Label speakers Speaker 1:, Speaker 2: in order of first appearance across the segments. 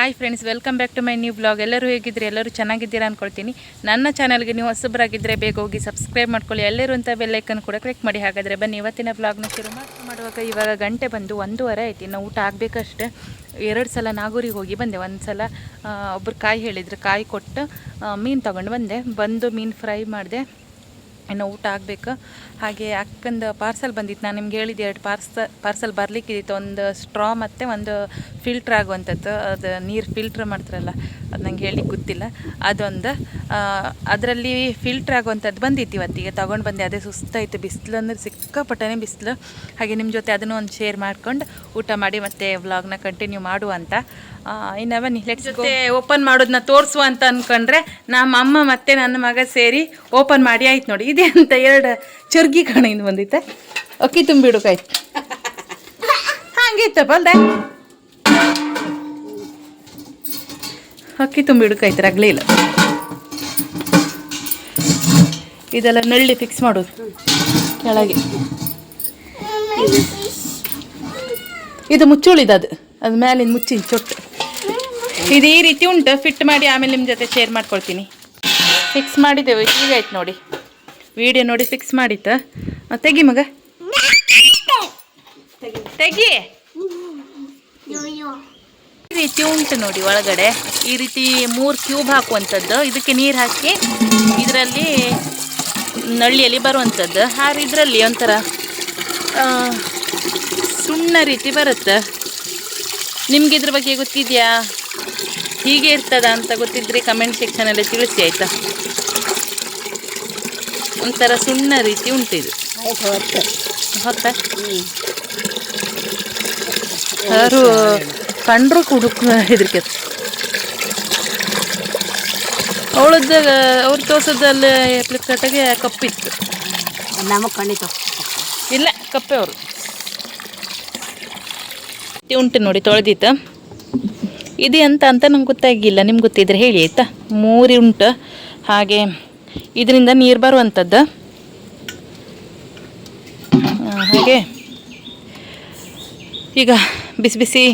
Speaker 1: Hi friends welcome back to my new blog ಎಲ್ಲರೂ ಹೇಗಿದ್ದೀರಿ? ಎಲ್ಲರೂ ಚೆನ್ನಾಗಿದ್ದೀರಾ ಅಂದ್ಕೊಳ್ತೀನಿ ನನ್ನ ಚಾನಲ್ಗೆ ನೀವು ಹೊಸಬರಾಗಿದ್ದರೆ ಬೇಗ ಹೋಗಿ ಸಬ್ಸ್ಕ್ರೈಬ್ ಮಾಡ್ಕೊಳ್ಳಿ. ಎಲ್ಲರೂ ಅಂತ ಬೆಲ್ಲೈಕನ್ ಕೂಡ ಕ್ಲಿಕ್ ಮಾಡಿ. ಹಾಗಾದರೆ ಬನ್ನಿ, ಇವತ್ತಿನ ಬ್ಲಾಗ್ನ ಶುರು ಮಾಡ್- ಮಾಡುವಾಗ ಇವಾಗ ಗಂಟೆ ಬಂದು ಒಂದೂವರೆ ಆಯ್ತು. ಇನ್ನು ಊಟ ಆಗಬೇಕಷ್ಟೇ. ಎರಡು ಸಲ ನಾಗೂರಿಗೆ ಹೋಗಿ ಬಂದೆ. ಒಂದು ಸಲ ಒಬ್ಬರು ಕಾಯಿ ಹೇಳಿದರು. ಕಾಯಿ ಕೊಟ್ಟು ಮೀನು ತೊಗೊಂಡು ಬಂದೆ. ಬಂದು ಮೀನು ಫ್ರೈ ಮಾಡಿದೆ. ಇನ್ನು ಊಟ ಆಗಬೇಕು. ಹಾಗೆ ಅಕ್ಕಂದು ಪಾರ್ಸಲ್ ಬಂದಿತ್ತು. ನಾನು ನಿಮ್ಗೆ ಹೇಳಿದ್ದೆ ಎರಡು ಪಾರ್ಸ ಪಾರ್ಸಲ್ ಬರಲಿಕ್ಕಿತ್ತು ಒಂದು ಸ್ಟ್ರಾ ಮತ್ತು ಒಂದು ಫಿಲ್ಟ್ರ್ ಆಗುವಂಥದ್ದು. ಅದು ನೀರು ಫಿಲ್ಟ್ರ್ ಮಾಡ್ತಾರಲ್ಲ. ಅದು ನಂಗೆ ಹೇಳಿಕ್ಕೆ ಗೊತ್ತಿಲ್ಲ. ಅದೊಂದು ಅದರಲ್ಲಿ ಫಿಲ್ಟ್ರ್ ಆಗುವಂಥದ್ದು ಬಂದಿತ್ತು ಇವತ್ತಿಗೆ. ತೊಗೊಂಡು ಬಂದೆ, ಅದೇ ಸುಸ್ತಾಯಿತು. ಬಿಸಿಲು ಅಂದರೆ ಸಿಕ್ಕಾಪಟ್ಟನೆ ಬಿಸಿಲು. ಹಾಗೆ ನಿಮ್ಮ ಜೊತೆ ಅದನ್ನು ಒಂದು ಶೇರ್ ಮಾಡ್ಕೊಂಡು ಊಟ ಮಾಡಿ ಮತ್ತೆ ವ್ಲಾಗ್ನ ಕಂಟಿನ್ಯೂ ಮಾಡುವ ಅಂತ. ಇನ್ನು ಬನ್ನಿ ಜೊತೆ ಓಪನ್ ಮಾಡೋದನ್ನ ತೋರಿಸುವ ಅಂತ ಅಂದ್ಕೊಂಡ್ರೆ ನಮ್ಮ ಅಮ್ಮ ಮತ್ತೆ ನನ್ನ ಮಗ ಸೇರಿ ಓಪನ್ ಮಾಡಿ ಆಯ್ತು ನೋಡಿ. ಇದೆ ಅಂತ ಎರಡು ಚರ್ಗಿ ಇನ್ನು ಬಂದಿತ್ತೆ. ಅಕ್ಕಿ ತುಂಬಿಡುಕಾಯ್ತು ಹಂಗಿತ್ತಪ್ಪ ಅಲ್ದೆ? ಅಕ್ಕಿ ತುಂಬಿಡುಕಾಯ್ತು ರಗ್ಲೇ ಇಲ್ಲ. ಇದೆಲ್ಲ ನಳ್ಳಿ ಫಿಕ್ಸ್ ಮಾಡೋದು. ಕೆಳಗೆ. ಇದು ಮುಚ್ಚುಳಿದ ಅದು. ಅದು ಮೇಲಿಂದ ಮುಚ್ಚಿ ಚೊಟ್ಟು. ಇದು ಈ ರೀತಿ ಉಂಟು. ಫಿಟ್ ಮಾಡಿ ಆಮೇಲೆ ನಿಮ್ಮ ಜೊತೆ ಶೇರ್ ಮಾಡ್ಕೊಳ್ತೀನಿ. ಫಿಕ್ಸ್ ಮಾಡಿದ್ದೇವೆ, ಈಗ ಆಯ್ತು ನೋಡಿ. ವಿಡಿಯೋ ನೋಡಿ ಫಿಕ್ಸ್ ಮಾಡಿತ್ತ ತೆಗಿ ಮಗ. ತೆಗಿ. ಈ ರೀತಿ ಉಂಟು ನೋಡಿ ಒಳಗಡೆ. ಈ ರೀತಿ ಮೂರು ಕ್ಯೂಬ್ ಹಾಕುವಂಥದ್ದು. ಇದಕ್ಕೆ ನೀರು ಹಾಕಿ ಇದರಲ್ಲಿ ನಳ್ಳಿಯಲ್ಲಿ ಬರುವಂಥದ್ದು. ಹಾಗೆ ಇದರಲ್ಲಿ ಒಂಥರ ಸುಣ್ಣ ರೀತಿ ಬರುತ್ತೆ. ನಿಮ್ಗೆ ಇದ್ರ ಬಗ್ಗೆ ಗೊತ್ತಿದೆಯಾ? ಹೀಗೆ ಇರ್ತದ ಅಂತ ಗೊತ್ತಿದ್ರೆ ಕಮೆಂಟ್ ಸೆಕ್ಷನಲ್ಲಿ ತಿಳಿಸಿ ಆಯಿತಾ? ಒಂಥರ ಸುಣ್ಣ ರೀತಿ ಉಂಟು ಇದು. ಹೊತ್ತ ಯಾರು ಕಂಡ್ರು ಕುಡುಕ್ ಹೆದರಿಕೆ. ಅವಳದ್ದು ಅವ್ರು ತೋರ್ಸೋದಲ್ಲಿ ಫ್ಲಿಪ್ಕಾರ್ಟಾಗೆ ಕಪ್ಪಿತ್ತು
Speaker 2: ನಮಗೆ ಖಂಡಿತ
Speaker 1: ಇಲ್ಲ ಕಪ್ಪೆ ಅವರು. ಉಂಟು ನೋಡಿ ತೊಳೆದಿತ್ತು ಇದು ಎಂತ ಅಂತ ನಂಗೆ ಗೊತ್ತಾಗಿಲ್ಲ ನಿಮ್ಗೆ ಗೊತ್ತಿದ್ರೆ ಹೇಳಿ ಆಯ್ತಾ? ಮೂರಿ ಉಂಟು. ಹಾಗೆ ಇದರಿಂದ ನೀರು ಬರುವಂಥದ್ದು ಹಾಗೆ. ಈಗ ಬಿಸಿ ಬಿಸಿ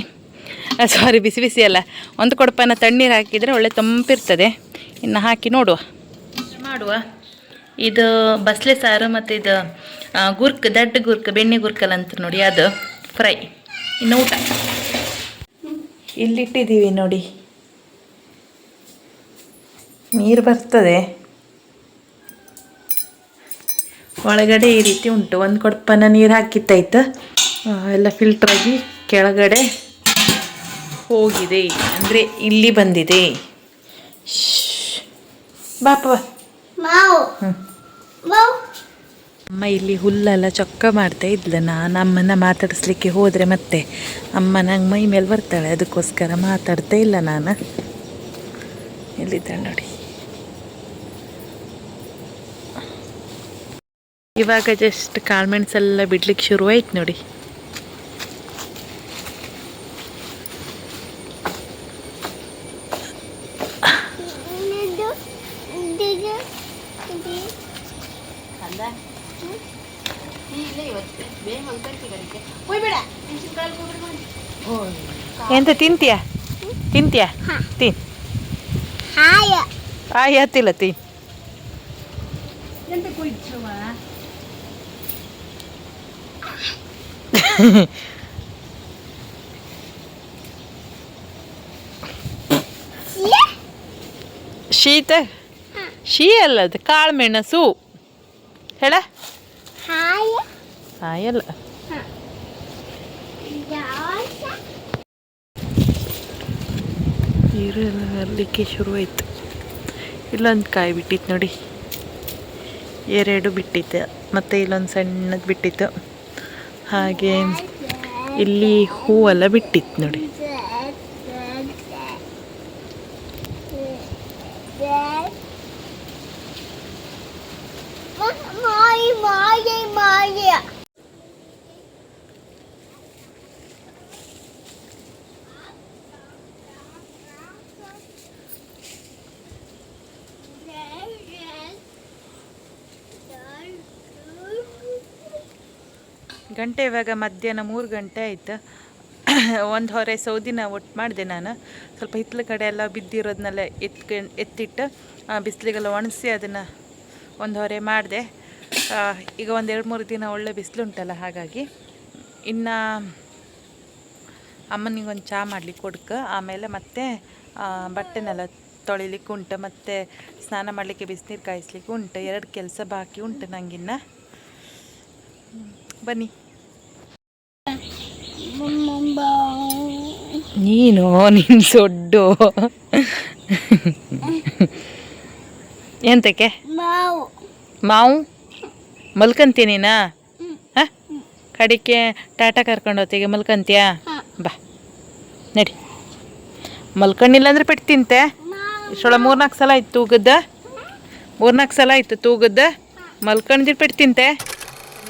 Speaker 1: ಸಾರಿ ಬಿಸಿ ಬಿಸಿ ಅಲ್ಲ. ಒಂದು ಕೊಡಪನ ತಣ್ಣೀರು ಹಾಕಿದರೆ ಒಳ್ಳೆ ತಂಪಿರ್ತದೆ. ಇನ್ನು ಹಾಕಿ ನೋಡುವ. ಮಾಡುವ? ಇದು ಬಸಳೆ ಸಾರು ಮತ್ತು ಇದು ಗುರ್ಕ್ ದಡ್ಡ ಗುರ್ಕ್ ಬೆಣ್ಣೆ ಗುರ್ಕಲ್ ಅಂತ ನೋಡಿ ಅದು ಫ್ರೈ. ಇನ್ನು ಊಟ. ಇಲ್ಲಿಟ್ಟಿದ್ದೀವಿ ನೋಡಿ. ನೀರು ಬರ್ತದೆ. ಒಳಗಡೆ ಈ ರೀತಿ ಉಂಟು. ಒಂದು ಕೊಡಪನ ನೀರು ಹಾಕಿತ್ತಾಯ್ತು. ಎಲ್ಲ ಫಿಲ್ಟ್ರಾಗಿ ಆಗಿ ಕೆಳಗಡೆ ಹೋಗಿದೆ. ಅಂದರೆ ಇಲ್ಲಿ ಬಂದಿದೆ. ಬಾಪ ಅಮ್ಮ ಇಲ್ಲಿ ಹುಲ್ಲೆಲ್ಲ ಚೊಕ್ಕ ಮಾಡ್ತಾ ಇದ್ಲು. ನಾನು ಅಮ್ಮನ ಮಾತಾಡಿಸ್ಲಿಕ್ಕೆ ಹೋದರೆ ಮತ್ತೆ ಅಮ್ಮ ನಂಗೆ ಮೈ ಮೇಲೆ ಬರ್ತಾಳೆ. ಅದಕ್ಕೋಸ್ಕರ ಮಾತಾಡ್ತಾ ಇಲ್ಲ ನಾನು. ಎಲ್ಲಿದ್ದಾಳೆ ನೋಡಿ. ಇವಾಗ ಜಸ್ಟ್ ಕಾಳ್ಮೆಣ್ಸೆಲ್ಲ ಬಿಡ್ಲಿಕ್ಕೆ ಶುರುವಾಯ್ತು ನೋಡಿ. ಎಂತ ತಿಂತೀಯ? ತಿಂತೀಯ? ತಿನ್.
Speaker 2: ಹಾಯ.
Speaker 1: ಆಯ್ ಹತ್ತಿಲ್ಲ ತಿನ್. ಶೀತ? ಶೀ ಅಲ್ಲ ಅದು ಕಾಳುಮೆಣಸು ಹೇಳ?
Speaker 2: ಹಾಯ.
Speaker 1: ನೀರು ಎಲ್ಲ ಬರಲಿಕ್ಕೆ ಶುರುವಾಯಿತು. ಇಲ್ಲೊಂದು ಕಾಯಿ ಬಿಟ್ಟಿತ್ತು ನೋಡಿ. ಎರಡು ಬಿಟ್ಟಿತ್ತು. ಮತ್ತು ಇಲ್ಲೊಂದು ಸಣ್ಣದು ಬಿಟ್ಟಿತ್ತು. ಹಾಗೆ ಇಲ್ಲಿ ಹೂವೆಲ್ಲ ಬಿಟ್ಟಿತ್ತು ನೋಡಿ
Speaker 2: ಮಾಯಿ ಮಾಯಿ ಮಾಯಿ
Speaker 1: ಗಂಟೆ ಇವಾಗ ಮಧ್ಯಾಹ್ನ ಮೂರು ಗಂಟೆ ಆಯಿತು. ಒಂದು ಹೊರೆ ಸೌದಿನ ಒಟ್ಟು ಮಾಡಿದೆ ನಾನು. ಸ್ವಲ್ಪ ಹಿತ್ತಲ ಕಡೆ ಎಲ್ಲ ಬಿದ್ದಿರೋದನ್ನೆಲ್ಲ ಎತ್ಕೊಂಡು ಎತ್ತಿಟ್ಟು ಬಿಸಿಲಿಗೆಲ್ಲ ಒಣಸಿ ಅದನ್ನು ಒಂದು ಹೊರೆ ಮಾಡಿದೆ. ಈಗ ಒಂದು ಎರಡು ಮೂರು ದಿನ ಒಳ್ಳೆ ಬಿಸಿಲುಂಟಲ್ಲ ಹಾಗಾಗಿ. ಇನ್ನು ಅಮ್ಮನಿಗೆ ಒಂದು ಚಹಾ ಮಾಡ್ಲಿಕ್ಕೆ ಕೊಡ್ಕ, ಆಮೇಲೆ ಮತ್ತೆ ಬಟ್ಟೆನೆಲ್ಲ ತೊಳಿಲಿಕ್ಕೆ ಉಂಟು. ಮತ್ತು ಸ್ನಾನ ಮಾಡಲಿಕ್ಕೆ ಬಿಸಿನೀರು ಕಾಯಿಸ್ಲಿಕ್ಕೆ ಉಂಟು. ಎರಡು ಕೆಲಸ ಬಾಕಿ ಉಂಟು ನಂಗಿನ್ನ. ಬನ್ನಿ. ನೀನು ನಿನ್ನ ಸೊಡ್ಡು. ಎಂತಕ್ಕೆ?
Speaker 2: ಮಾವು.
Speaker 1: ಮಾವು? ಮಲ್ಕಂತೀನಿನಾ ಹಾಂ? ಕಡಿಕೆ ಟಾಟಾ ಕರ್ಕೊಂಡು ಹೋಗ್ತೀಗೆ ಮಲ್ಕಂತೀಯಾ? ಬಾ. ನಡಿ. ಮಲ್ಕೊಂಡಿಲ್ಲ ಅಂದ್ರೆ ಪೆಟ್ಟು ತಿಂತೆ? ಇಷ್ಟೊಳ ಮೂರ್ನಾಲ್ಕು ಸಲ ಆಯ್ತು ತೂಗದ್ದ? ಮೂರ್ನಾಲ್ಕು ಸಲ ಆಯ್ತು ತೂಗದ್ದ? ಮಲ್ಕೊಂಡಿದ್ರೆ ಪೆಟ್ಟು ತಿಂತೆ?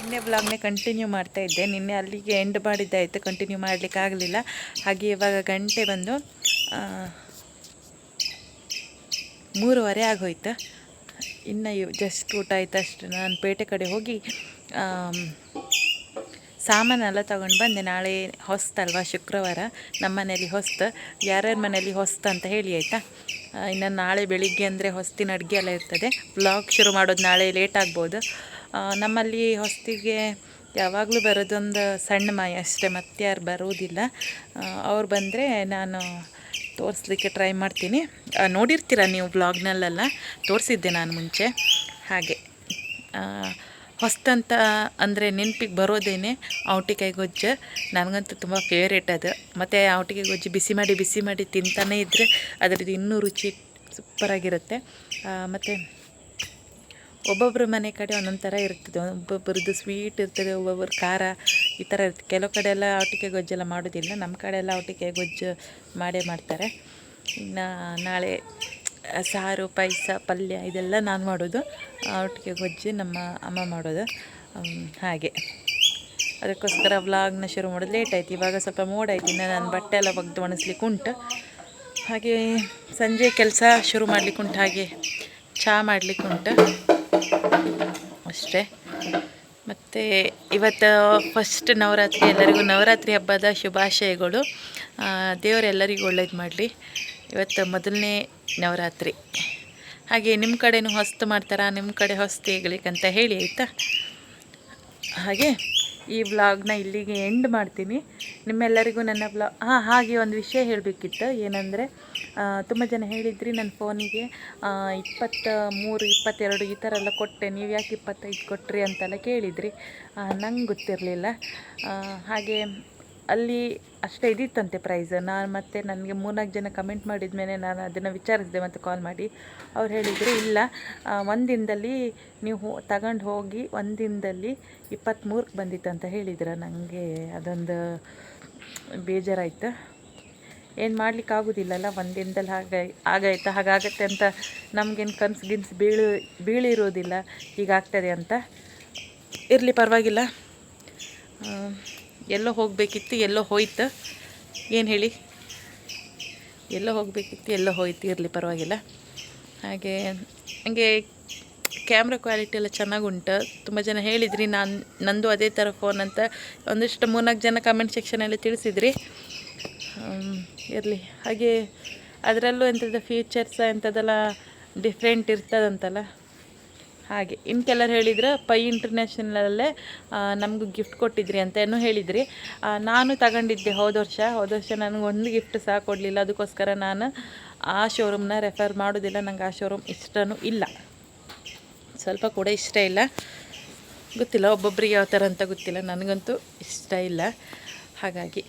Speaker 1: ನಿನ್ನೆ ಬ್ಲಾಗ್ನೇ ಕಂಟಿನ್ಯೂ ಮಾಡ್ತಾ ಇದ್ದೆ. ನಿನ್ನೆ ಅಲ್ಲಿಗೆ ಎಂಡ್ ಮಾಡಿದ್ದಾಯಿತು ಕಂಟಿನ್ಯೂ ಮಾಡಲಿಕ್ಕೆ ಆಗಲಿಲ್ಲ. ಹಾಗೆ ಇವಾಗ ಗಂಟೆ ಬಂದು ಮೂರುವರೆ ಆಗೋಯ್ತು. ಇನ್ನು ಜಸ್ಟ್ ಊಟ ಆಯ್ತು ಅಷ್ಟು. ನಾನು ಪೇಟೆ ಕಡೆ ಹೋಗಿ ಸಾಮಾನೆಲ್ಲ ತಗೊಂಡು ಬಂದೆ. ನಾಳೆ ಹೊಸ್ತಲ್ವಾ ಶುಕ್ರವಾರ. ನಮ್ಮ ಮನೇಲಿ ಹೊಸ್ತು. ಯಾರ್ಯಾರ ಮನೇಲಿ ಹೊಸ್ತು ಅಂತ ಹೇಳಿ ಆಯಿತಾ? ಇನ್ನು ನಾಳೆ ಬೆಳಿಗ್ಗೆ ಅಂದರೆ ಹೊಸ್ತಿನ ಅಡುಗೆ ಎಲ್ಲ ಇರ್ತದೆ. ಬ್ಲಾಗ್ ಶುರು ಮಾಡೋದು ನಾಳೆ ಲೇಟ್ ಆಗ್ಬೋದು. ನಮ್ಮಲ್ಲಿ ಹೊಸ್ತಿಗೆ ಯಾವಾಗಲೂ ಬರೋದೊಂದು ಸಣ್ಣ ಮಾಯ ಅಷ್ಟೇ, ಮತ್ತೆ ಯಾರು ಬರೋದಿಲ್ಲ. ಅವ್ರು ಬಂದರೆ ನಾನು ತೋರಿಸ್ಲಿಕ್ಕೆ ಟ್ರೈ ಮಾಡ್ತೀನಿ. ನೋಡಿರ್ತೀರ ನೀವು ಬ್ಲಾಗ್ನಲ್ಲೆಲ್ಲ ತೋರಿಸಿದ್ದೆ ನಾನು ಮುಂಚೆ. ಹಾಗೆ. ಹೊಸ್ತಂತ ಅಂದರೆ ನೆನಪಿಗೆ ಬರೋದೇನೆ ಔಟಿಕಾಯಿ ಗೊಜ್ಜು. ನನಗಂತೂ ತುಂಬ ಫೇವ್ರೇಟ್ ಅದು. ಮತ್ತು ಔಟಿಕಾಯಿ ಗೊಜ್ಜು ಬಿಸಿ ಮಾಡಿ ಬಿಸಿ ಮಾಡಿ ತಿಂತಾನೇ ಇದ್ದರೆ ಅದರದ್ದು ಇನ್ನೂ ರುಚಿ ಸೂಪರಾಗಿರುತ್ತೆ. ಮತ್ತು ಒಬ್ಬೊಬ್ಬರ ಮನೆ ಕಡೆ ಒಂದೊಂದು ಥರ ಇರ್ತದೆ. ಒಬ್ಬೊಬ್ಬರದ್ದು ಸ್ವೀಟ್ ಇರ್ತದೆ ಒಬ್ಬೊಬ್ಬರು ಖಾರ ಈ ಥರ ಇರ್ತದೆ. ಕೆಲವು ಕಡೆ ಎಲ್ಲ ಔಟಿಕೆ ಗೊಜ್ಜೆಲ್ಲ ಮಾಡೋದಿಲ್ಲ. ನಮ್ಮ ಕಡೆ ಎಲ್ಲ ಔಟಿಕೆ ಗೊಜ್ಜು ಮಾಡೇ ಮಾಡ್ತಾರೆ. ಇನ್ನು ನಾಳೆ ಸಾರು, ಪಾಯಸ, ಪಲ್ಯ ಇದೆಲ್ಲ ನಾನು ಮಾಡೋದು. ಔಟಿಕೆ ಗೊಜ್ಜು ನಮ್ಮ ಅಮ್ಮ ಮಾಡೋದು. ಹಾಗೆ. ಅದಕ್ಕೋಸ್ಕರ ವ್ಲಾಗ್ನ ಶುರು ಮಾಡೋದು ಲೇಟ್ ಆಯ್ತು. ಇವಾಗ ಸ್ವಲ್ಪ ಮೋಡ ಆಯ್ತು. ಇನ್ನು ನಾನು ಬಟ್ಟೆ ಎಲ್ಲ ಒಗ್ದು ಒಣಸ್ಲಿಕ್ಕೆ ಉಂಟು. ಹಾಗೆ ಸಂಜೆ ಕೆಲಸ ಶುರು ಮಾಡಲಿಕ್ಕೆ ಉಂಟು. ಹಾಗೆ ಚಹಾ ಮಾಡಲಿಕ್ಕೆ ಉಂಟು. ಅಷ್ಟೇ. ಮತ್ತು ಇವತ್ತು ಫಸ್ಟ್ ನವರಾತ್ರಿ, ಎಲ್ಲರಿಗೂ ನವರಾತ್ರಿ ಹಬ್ಬದ ಶುಭಾಶಯಗಳು. ದೇವರೆಲ್ಲರಿಗೂ ಒಳ್ಳೇದು ಮಾಡಲಿ. ಇವತ್ತು ಮೊದಲನೇ ನವರಾತ್ರಿ. ಹಾಗೆ ನಿಮ್ಮ ಕಡೆನೂ ಹೊಸ್ತು ಮಾಡ್ತಾರಾ? ನಿಮ್ಮ ಕಡೆ ಹೊಸ್ತು ಹೇಗಲಿಕ್ಕಂತ ಹೇಳಿ, ಆಯಿತಾ? ಹಾಗೆ. ಈ ವ್ಲಾಗ್ನ ಇಲ್ಲಿಗೆ ಎಂಡ್ ಮಾಡ್ತೀನಿ. ನಿಮ್ಮೆಲ್ಲರಿಗೂ ನನ್ನ ವ್ಲಾಗ್ ಹಾಂ, ಹಾಗೆ ಒಂದು ವಿಷಯ ಹೇಳಬೇಕಿತ್ತು. ಏನಂದರೆ ತುಂಬ ಜನ ಹೇಳಿದ್ರಿ ನನ್ನ ಫೋನಿಗೆ ಇಪ್ಪತ್ತ ಮೂರು ಇಪ್ಪತ್ತೆರಡು ಈ ಥರ ಎಲ್ಲ ಕೊಟ್ಟೆ. ನೀವು ಯಾಕೆ ಇಪ್ಪತ್ತೈದು ಕೊಟ್ರಿ ಅಂತೆಲ್ಲ ಕೇಳಿದ್ರಿ. ನಂಗೆ ಗೊತ್ತಿರಲಿಲ್ಲ. ಹಾಗೆ ಅಲ್ಲಿ ಅಷ್ಟೇ ಇದ್ದಿತ್ತಂತೆ ಪ್ರೈಸ್ ನಾನು ಮತ್ತೆ ನನಗೆ ಮೂರ್ನಾಲ್ಕು ಜನ ಕಮೆಂಟ್ ಮಾಡಿದ ಮೇಲೆ ನಾನು ಅದನ್ನು ವಿಚಾರಿಸಿದೆ ಮತ್ತು ಕಾಲ್ ಮಾಡಿ. ಅವ್ರು ಹೇಳಿದರು, ಇಲ್ಲ ಒಂದು ದಿನದಲ್ಲಿ ನೀವು ತಗೊಂಡು ಹೋಗಿ ಒಂದು ದಿನದಲ್ಲಿ ಬಂದಿತ್ತು ಅಂತ ಹೇಳಿದ್ರು ನನಗೆ ಅದೊಂದು ಬೇಜಾರಾಯಿತು. ಏನು ಮಾಡ್ಲಿಕ್ಕೆ ಆಗೋದಿಲ್ಲಲ್ಲ ಒಂದು ದಿನದಲ್ಲಿ ಹಾಗೆ ಆಗಾಯ್ತು ಹಾಗಾಗತ್ತೆ ಅಂತ ನಮಗೇನು ಕನ್ಸು ಗಿನ್ಸು ಬೀಳು, ಬೀಳಿರೋದಿಲ್ಲ, ಹೀಗಾಗ್ತದೆ ಅಂತ. ಇರಲಿ ಪರವಾಗಿಲ್ಲ. ಎಲ್ಲೋ ಹೋಗಬೇಕಿತ್ತು, ಎಲ್ಲೋ ಹೋಯ್ತು. ಏನು ಹೇಳಿ? ಎಲ್ಲೋ ಹೋಗಬೇಕಿತ್ತು, ಎಲ್ಲೋ ಹೋಯ್ತು, ಇರಲಿ ಪರವಾಗಿಲ್ಲ. ಹಾಗೆ, ಹಂಗೆ ಕ್ಯಾಮ್ರಾ ಕ್ವಾಲಿಟಿ ಎಲ್ಲ ಚೆನ್ನಾಗುಂಟು. ತುಂಬ ಜನ ಹೇಳಿದ್ರಿ, ನಾನು, ನಂದು ಅದೇ ಥರ ಫೋನ್ ಅಂತ. ಒಂದಿಷ್ಟು ಮೂರ್ನಾಲ್ಕು ಜನ ಕಮೆಂಟ್ ಸೆಕ್ಷನಲ್ಲಿ ತಿಳಿಸಿದ್ರಿ. ಇರಲಿ. ಹಾಗೆ, ಅದರಲ್ಲೂ ಎಂಥದ್ದು ಫೀಚರ್ಸ್ ಎಂಥದ್ದೆಲ್ಲ ಡಿಫ್ರೆಂಟ್ ಇರ್ತದಂತಲ್ಲ? ಹಾಗೆ ಇನ್ನು ಕೆಲರು ಹೇಳಿದ್ರೆ ಪೈ ಇಂಟರ್ನ್ಯಾಷನಲಲ್ಲೇ ನಮಗೂ ಗಿಫ್ಟ್ ಕೊಟ್ಟಿದ್ರಿ ಅಂತ ಏನೋ ಹೇಳಿದ್ರಿ ನಾನು ತಗೊಂಡಿದ್ದೆ ಹೋದ ವರ್ಷ. ಹೋದ ವರ್ಷ ನನಗೆ ಒಂದು ಗಿಫ್ಟ್ ಸಹ ಕೊಡಲಿಲ್ಲ. ಅದಕ್ಕೋಸ್ಕರ ನಾನು ಆ ಶೋರೂಮ್ನ ರೆಫರ್ ಮಾಡೋದಿಲ್ಲ. ನಂಗೆ ಆ ಶೋರೂಮ್ ಇಷ್ಟನೂ ಇಲ್ಲ. ಸ್ವಲ್ಪ ಕೂಡ ಇಷ್ಟ ಇಲ್ಲ. ಗೊತ್ತಿಲ್ಲ ಒಬ್ಬೊಬ್ಬರಿಗೆ ಯಾವ ಥರ ಅಂತ ಗೊತ್ತಿಲ್ಲ. ನನಗಂತೂ ಇಷ್ಟ ಇಲ್ಲ. ಹಾಗಾಗಿ.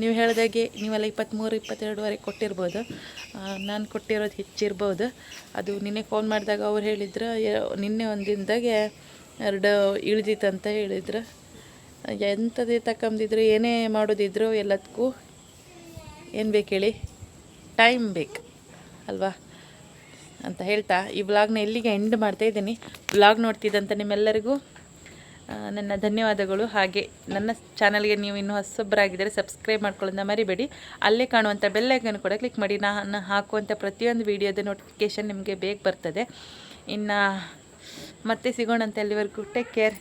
Speaker 1: ನೀವು ಹೇಳಿದಾಗೆ ನೀವೆಲ್ಲ ಇಪ್ಪತ್ತ್ಮೂರು ಇಪ್ಪತ್ತೆರಡುವರೆಗೆ ಕೊಟ್ಟಿರ್ಬೋದು. ನಾನು ಕೊಟ್ಟಿರೋದು ಹೆಚ್ಚಿರ್ಬೋದು. ಅದು ನಿನ್ನೆ ಫೋನ್ ಮಾಡಿದಾಗ ಅವ್ರು ಹೇಳಿದ್ರು ನಿನ್ನೆ ಒಂದು ದಿನದಾಗೆ ಎರಡು ಇಳಿದಿತ್ತಂತ ಹೇಳಿದ್ರು. ಎಂಥದೇ ತಕ್ಕಂದಿದ್ರು ಏನೇ ಮಾಡೋದಿದ್ರು ಎಲ್ಲದಕ್ಕೂ ಏನು ಬೇಕು ಹೇಳಿ? ಟೈಮ್ ಬೇಕು, ಅಲ್ವಾ? ಅಂತ ಹೇಳ್ತಾ, ಈ ಬ್ಲಾಗ್ನ ಎಲ್ಲಿಗೆ ಎಂಡ್ ಮಾಡ್ತಾ ಇದ್ದೀನಿ. ವ್ಲಾಗ್ ನೋಡ್ತಿದ್ದಂಥ ನಿಮ್ಮೆಲ್ಲರಿಗೂ ನನ್ನ ಧನ್ಯವಾದಗಳು. ಹಾಗೆ ನನ್ನ ಚಾನಲ್ಗೆ ನೀವು ಇನ್ನೂ ಹೊಸೊಬ್ಬರಾಗಿದ್ದರೆ ಸಬ್ಸ್ಕ್ರೈಬ್ ಮಾಡ್ಕೊಳ್ಳೋದನ್ನ ಮರಿಬೇಡಿ. ಅಲ್ಲೇ ಕಾಣುವಂಥ ಬೆಲ್ಲೈಕನ್ ಕೂಡ ಕ್ಲಿಕ್ ಮಾಡಿ. ನಾನು ಹಾಕುವಂಥ ಪ್ರತಿಯೊಂದು ವೀಡಿಯೋದ ನೋಟಿಫಿಕೇಷನ್ ನಿಮಗೆ ಬೇಗ ಬರ್ತದೆ. ಇನ್ನು ಮತ್ತೆ ಸಿಗೋಣ ಅಂತ ಅಲ್ಲಿವರೆಗೂ ಟೇಕ್ ಕೇರ್